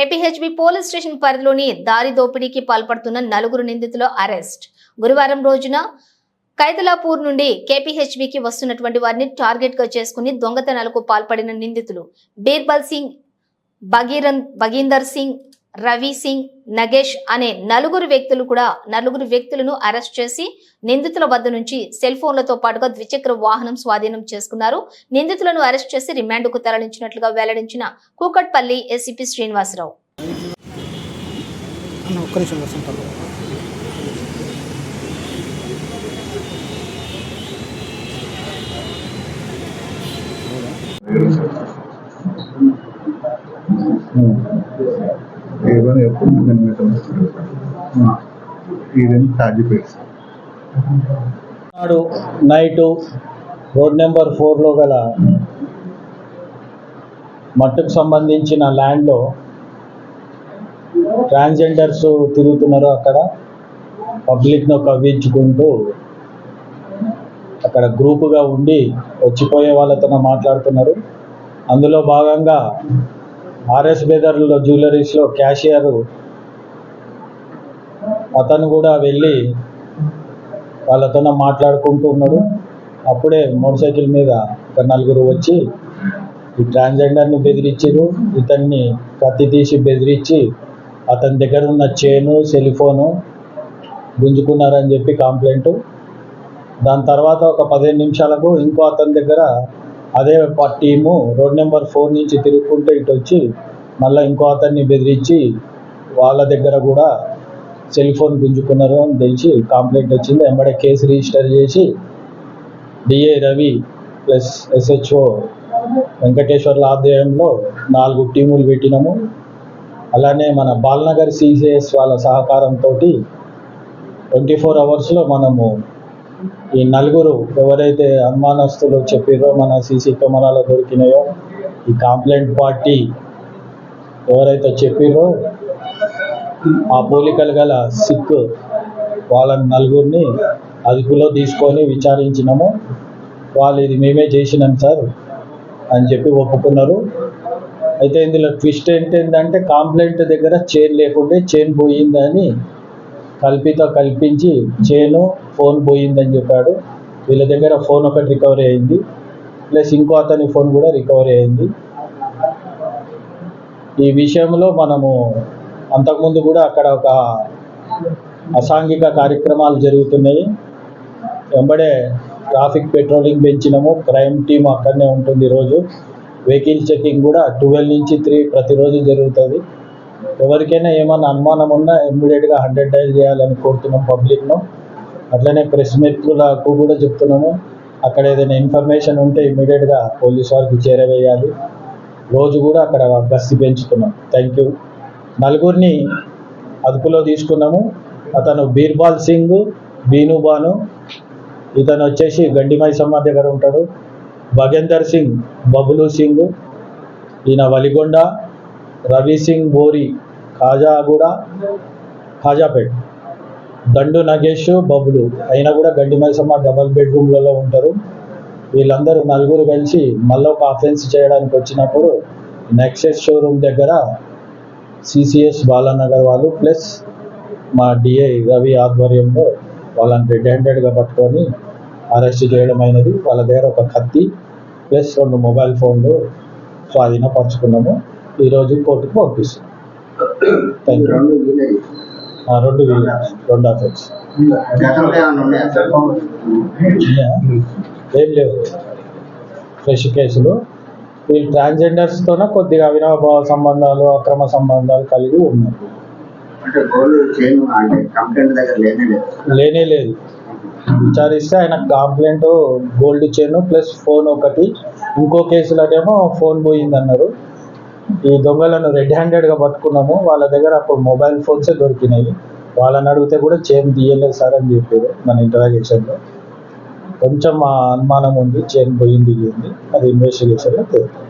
KPHB police station పరిధిలోని దారి దోపిడీకి పాల్పడుతున్న నలుగురు నిందితుల అరెస్ట్. గురువారం రోజున కైతలాపూర్ నుండి కేపీహెచ్బికి వస్తున్నటువంటి వారిని టార్గెట్గా చేసుకుని దొంగతనాలకు పాల్పడిన నిందితులు బీర్బల్ సింగ్ భగీరన్ భగీందర్ సింగ్ రవి సింగ్ నగేష్ అనే నలుగురు వ్యక్తులు కూడా నలుగురు వ్యక్తులను అరెస్ట్ చేసి నిందితుల వద్ద నుంచి సెల్ ఫోన్లతో పాటుగా ద్విచక్ర వాహనం స్వాధీనం చేసుకున్నారు. నిందితులను అరెస్ట్ చేసి రిమాండ్కు తరలించినట్లుగా వెల్లడించిన కూకట్పల్లి ఎస్సీపీ శ్రీనివాసరావు. అన్న ఒక్క ఎప్పుడు నేను ఇదని ఇదేం నాడు నైటు రోడ్ నెంబర్ ఫోర్లో గల మట్టుకు సంబంధించిన ల్యాండ్లో ట్రాన్స్జెండర్స్ తిరుగుతున్నారు అక్కడ. పబ్లిక్ను కవ్వించుకుంటూ అక్కడ గ్రూపుగా ఉండి వచ్చిపోయే వాళ్ళతో మాట్లాడుతున్నారు. అందులో భాగంగా ఆర్ఎస్ బెదర్లో జ్యువెలరీస్లో క్యాషియర్ అతను కూడా వెళ్ళి వాళ్ళతో మాట్లాడుకుంటూ ఉన్నాడు. అప్పుడే మోటార్ సైకిల్ మీద ఒక నలుగురు వచ్చి ఈ ట్రాన్స్జెండర్ని బెదిరించారు ఇతన్ని కత్తి తీసి బెదిరించి అతని దగ్గర ఉన్న చైను సెల్ ఫోను గుంజుకున్నారని చెప్పి కంప్లైంట్. దాని తర్వాత ఒక పదిహేను నిమిషాలకు ఇంకో అతని దగ్గర అదే టీము రోడ్ నెంబర్ ఫోర్ నుంచి తిరుగుకుంటూ ఇటు వచ్చి మళ్ళీ ఇంకో అతన్ని బెదిరించి వాళ్ళ దగ్గర కూడా సెల్ ఫోన్ గుంజుకున్నారు అని తెలిసి కంప్లైంట్ వచ్చింది. వెంబడే కేసు రిజిస్టర్ చేసి డిఏ రవి ప్లస్ ఎస్హెచ్ఓ వెంకటేశ్వర్ల ఆధ్వర్యంలో నాలుగు టీములు పెట్టినాము. అలానే మన బాల్నగర్ సిసిఎస్ వాళ్ళ సహకారంతో ట్వంటీ ఫోర్ అవర్స్లో మనము ఈ నలుగురు ఎవరైతే అనుమానస్తులు చెప్పారో మన సీసీ కెమెరాలో దొరికినాయో ఈ కంప్లైంట్ పార్టీ ఎవరైతే చెప్పారో ఆ పోలికలు గల సిక్ వాళ్ళ నలుగురిని అదుపులో తీసుకొని విచారించినాము. వాళ్ళు ఇది మేమే చేసినాం సార్ అని చెప్పి ఒప్పుకున్నారు. అయితే ఇందులో ట్విస్ట్ ఏంటంటే కంప్లైంట్ దగ్గర చైన్ లేకుంటే చైన్ పోయిందని కల్పితో కల్పించి చేను ఫోన్ పోయిందని చెప్పాడు. వీళ్ళ దగ్గర ఫోన్ ఒకటి రికవరీ అయింది. ప్లస్ ఇంకో అతని ఫోన్ కూడా రికవరీ అయింది. ఈ విషయంలో మనము అంతకుముందు కూడా అక్కడ ఒక అసాంఘిక కార్యక్రమాలు జరుగుతున్నాయి. వెంబడే ట్రాఫిక్ పెట్రోలింగ్ పెంచినాము. క్రైమ్ టీం అక్కడనే ఉంటుంది రోజు వెహికల్ చెకింగ్ కూడా ట్వెల్వ్ నుంచి త్రీ ప్రతిరోజు జరుగుతుంది. ఎవరికైనా ఏమైనా అనుమానం ఉన్నా ఇమ్మీడియట్గా హండ్రెడ్ డైల్ చేయాలని కోరుతున్నాం పబ్లిక్ను అట్లనే ప్రెస్ మిత్రులకు కూడా చెప్తున్నాము. అక్కడ ఏదైనా ఇన్ఫర్మేషన్ ఉంటే ఇమ్మీడియట్గా పోలీస్ వారికి చేరవేయాలి. రోజు కూడా అక్కడ గస్తీ పెంచుతున్నాం. థ్యాంక్ యూ నలుగురిని అదుపులో తీసుకున్నాము. అతను బీర్బాల్ సింగ్ బీనుబాను ఇతను వచ్చేసి గండిమై మైసమ్మ దగ్గర ఉంటాడు. భగేందర్ సింగ్ బబులు సింగ్. ఈయన వలిగొండ. రవి సింగ్ బోరి ఖాజాగూడ ఖాజాపేట్. దండు నగేష్ బబులు. అయినా కూడా గండి మైసమ్మ డబల్ బెడ్రూమ్లలో ఉంటారు. వీళ్ళందరూ నలుగురు కలిసి మళ్ళీ ఒక అఫెన్స్ చేయడానికి వచ్చినప్పుడు నెక్సెస్ షోరూమ్ దగ్గర సిసిఎస్ బాలానగర్ వాళ్ళు ప్లస్ మా డిఐ రవి ఆధ్వర్యంలో వాళ్ళని రెడ్ హ్యాండెడ్గా పట్టుకొని అరెస్ట్ చేయడం అయినది. వాళ్ళ దగ్గర ఒక కత్తి ప్లస్ రెండు మొబైల్ ఫోన్లు స్వాధీనపరుచుకున్నాము. ఈరోజు కోర్టుకు పంపిస్తాం. థ్యాంక్ యూ రెండు రెండు అఫెన్స్ ఏం లేవు. ఫ్రెష్ కేసులు వీళ్ళు ట్రాన్స్జెండర్స్తోనే కొద్దిగా అవినాభావ సంబంధాలు అక్రమ సంబంధాలు కలిగి ఉన్నారు అంటే గోల్డ్ చైన్ అంటే కంప్లైంట్ దగ్గర లేనే లేదు. లేనే లేదు. విచారిస్తే ఆయన complaint gold chain plus phone ఒకటి. ఇంకో కేసులోనేమో ఫోన్ పోయిందన్నారు. ఈ దొంగలను రెడ్ హ్యాండెడ్గా పట్టుకున్నాము. వాళ్ళ దగ్గర అప్పుడు మొబైల్ ఫోన్సే దొరికినాయి. వాళ్ళని అడిగితే కూడా చైన్ తీయలేదు సార్ అని చెప్పారు మన ఇంటరాగేషన్లో కొంచెం అనుమానం ఉంది చైన్ పోయింది అది ఇన్వెస్టిగేషన్లో తేలుతుంది.